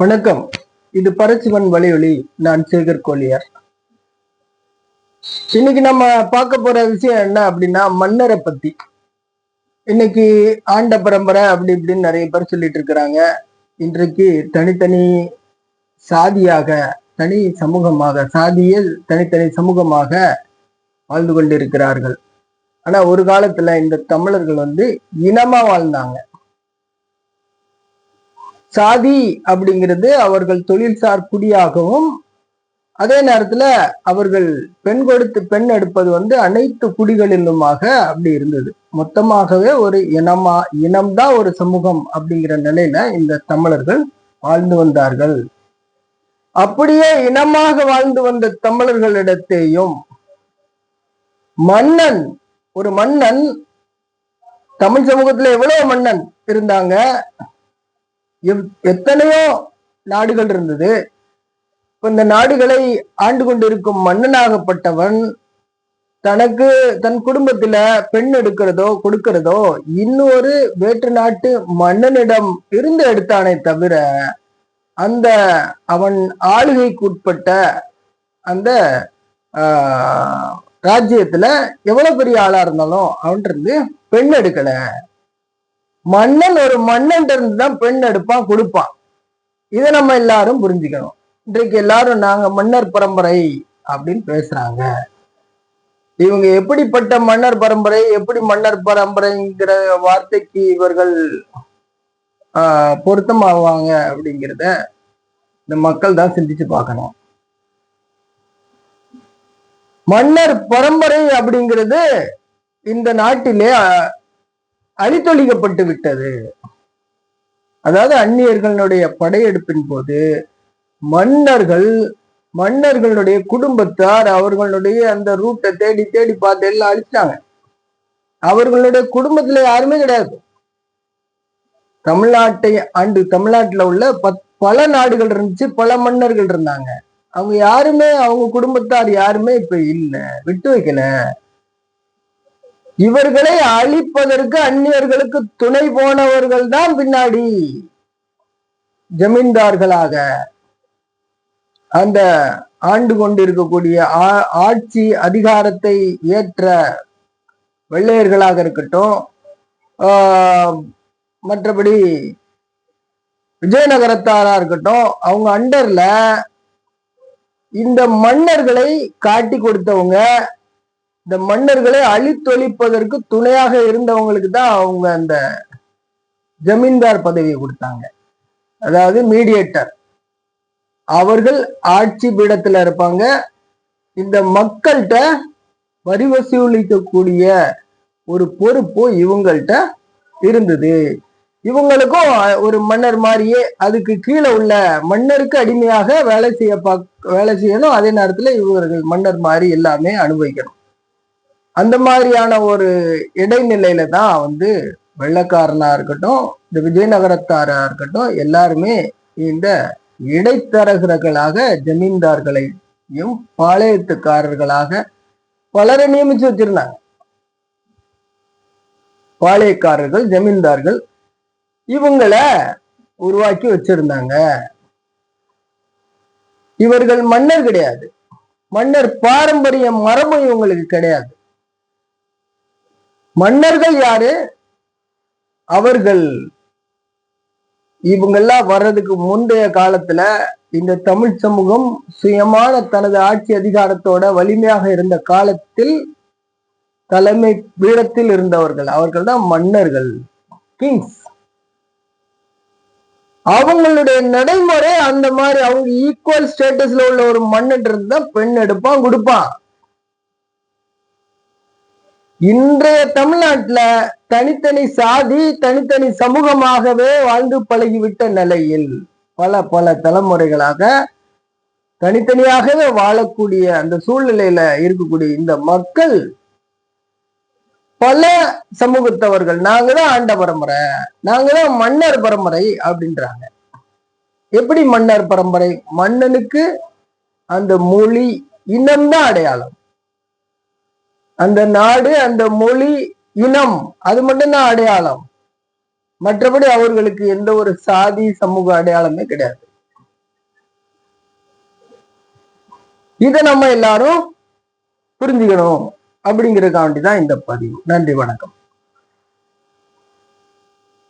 வணக்கம். இது பரச்சிவன் வலியொலி. நான் சேகர் கோலியார். இன்னைக்கு நம்ம பார்க்க போற விஷயம் என்ன அப்படின்னா மன்னரை பத்தி. இன்னைக்கு ஆண்ட பரம்பரை அப்படி இப்படின்னு நிறைய பேர் சொல்லிட்டு இருக்கிறாங்க. இன்றைக்கு தனித்தனி சாதியாக தனி சமூகமாக சாதியில் தனித்தனி சமூகமாக வாழ்ந்து கொண்டிருக்கிறார்கள். ஆனா ஒரு காலத்துல இந்த தமிழர்கள் வந்து இனமா வாழ்ந்தாங்க. சாதி அப்படிங்கிறது அவர்கள் தொழில்சார் குடியாகவும் அதே நேரத்துல அவர்கள் பெண் கொடுத்து பெண் எடுப்பது வந்து அனைத்து குடிகளிலுமாக அப்படி இருந்தது. மொத்தமாகவே ஒரு இனமா இனம்தான் ஒரு சமூகம் அப்படிங்கிற நிலையில இந்த தமிழர்கள் வாழ்ந்து வந்தார்கள். அப்படியே இனமாக வாழ்ந்து வந்த தமிழர்களிடத்தேயும் மன்னன் ஒரு மன்னன் தமிழ் சமூகத்துல எவ்வளவு மன்னன் இருந்தாங்க? எவ்- எத்தனையோ நாடுகள் இருந்தது. இந்த நாடுகளை ஆண்டு கொண்டிருக்கும் மன்னனாகப்பட்டவன் தனக்கு தன் குடும்பத்துல பெண் எடுக்கிறதோ கொடுக்கிறதோ இன்னொரு வேற்று நாட்டு மன்னனிடம் இருந்து எடுத்தானே தவிர அந்த அவன் ஆளுகைக்குட்பட்ட அந்த ராஜ்யத்துல எவ்வளவு பெரிய ஆளா இருந்தாலும் அவன் இருந்து பெண் எடுக்கல. மன்னன் ஒரு மன்னன் இருந்து தான் பெண் எடுப்பான் கொடுப்பான். இதை நம்ம எல்லாரும் புரிஞ்சுக்கணும். இன்றைக்கு எல்லாரும் நாங்க மன்னர் பரம்பரை அப்படின்னு பேசுறாங்க. இவங்க எப்படிப்பட்ட மன்னர் பரம்பரை எப்படி மன்னர் பரம்பரைங்கிற வார்த்தைக்கு இவர்கள் ஆஹ், பொருத்தமாவாங்க அப்படிங்கிறத இந்த மக்கள் தான் சிந்திச்சு பார்க்கணும். மன்னர் பரம்பரை அப்படிங்கிறது இந்த நாட்டிலே அழித்தொழிக்கப்பட்டு விட்டது. அதாவது அந்நியர்களுடைய படையெடுப்பின் போது மன்னர்கள் மன்னர்களுடைய குடும்பத்தார் அவர்களுடைய அந்த ரூட்டை தேடி தேடி பார்த்து எல்லாம் அழிச்சிட்டாங்க. அவர்களுடைய குடும்பத்துல யாருமே கிடையாது. தமிழ்நாட்டை ஆண்டு தமிழ்நாட்டுல உள்ள பத் பல நாடுகள் இருந்துச்சு பல மன்னர்கள் இருந்தாங்க. அவங்க யாருமே அவங்க குடும்பத்தார் யாருமே இப்ப இல்லை. விட்டு வைக்கல. இவர்களை அழிப்பதற்கு அந்நியர்களுக்கு துணை போனவர்கள் தான் பின்னாடி. ஜமீன்தார்களாக அந்த ஆண்டு கொண்டிருக்கக்கூடிய ஆ- ஆட்சி அதிகாரத்தை ஏற்ற வெள்ளையர்களாக இருக்கட்டும் ஆஹ், மற்றபடி விஜயநகரத்தாரா இருக்கட்டும் அவங்க அண்டர்ல இந்த மன்னர்களை காட்டி கொடுத்தவங்க இந்த மன்னர்களை அழித்தொழிப்பதற்கு துணையாக இருந்தவங்களுக்கு தான் அவங்க அந்த ஜமீன்தார் பதவியை கொடுத்தாங்க. அதாவது மீடியேட்டர் அவர்கள் ஆட்சி பீடத்துல இருப்பாங்க. இந்த மக்கள்கிட்ட வரி வசூலிக்கக்கூடிய ஒரு பொறுப்பு இவங்கள்ட்ட இருந்தது. இவங்களுக்கும் ஒரு மன்னர் மாதிரியே அதுக்கு கீழே உள்ள மன்னருக்கு அடிமையாக வேலை செய்ய பா வேலை செய்யணும். அதே நேரத்தில் இவர்கள் மன்னர் மாதிரி எல்லாமே அனுபவிக்கணும். அந்த மாதிரியான ஒரு இடைநிலையில தான் வந்து வெள்ளக்காரனா இருக்கட்டும் இந்த விஜயநகரத்தாரா இருக்கட்டும் எல்லாருமே இந்த இடைத்தரகர்களாக ஜமீன்தார்களையும் பாளையத்துக்காரர்களாக பலரை நியமிச்சு வச்சிருந்தாங்க. பாளையக்காரர்கள் ஜமீன்தார்கள் இவங்கள உருவாக்கி வச்சிருந்தாங்க. இவர்கள் மன்னர் கிடையாது. மன்னர் பாரம்பரிய மரபு இவங்களுக்கு கிடையாது. மன்னர்கள் யாரு? அவர்கள். இவங்கெல்லாம் வர்றதுக்கு முந்தைய காலத்துல இந்த தமிழ் சமூகம் சுயமான தனது ஆட்சி அதிகாரத்தோட வலிமையாக இருந்த காலத்தில் தலைமை பீடத்தில் இருந்தவர்கள். அவர்கள் தான் மன்னர்கள். கிங்ஸ் அவங்களுடைய நடைமுறை அந்த மாதிரி அவங்க ஈக்குவல் ஸ்டேட்டஸ்ல உள்ள ஒரு மன்னன் இருந்தா பெண் எடுப்பான் கொடுப்பான். இன்றைய தமிழ்நாட்டுல தனித்தனி சாதி தனித்தனி சமூகமாகவே வாழ்ந்து பழகிவிட்ட நிலையில் பல பல தலைமுறைகளாக தனித்தனியாகவே வாழக்கூடிய அந்த சூழ்நிலையில இருக்கக்கூடிய இந்த மக்கள் பல சமூகத்தவர்கள் நாங்க தான் ஆண்ட பரம்பரை நாங்க தான் மன்னர் பரம்பரை அப்படின்றாங்க. எப்படி மன்னர் பரம்பரை? மன்னனுக்கு அந்த மொழி இனம்தான் அடையாளம். அந்த நாடு அந்த மொழி இனம் அது மட்டும்தான் அடையாளம். மற்றபடி அவர்களுக்கு எந்த ஒரு சாதி சமூக அடையாளமே கிடையாது. இதை நம்ம எல்லாரும் புரிஞ்சுக்கணும் அப்படிங்கிறதுக்காண்டி தான் இந்த பதிவு. நன்றி வணக்கம்.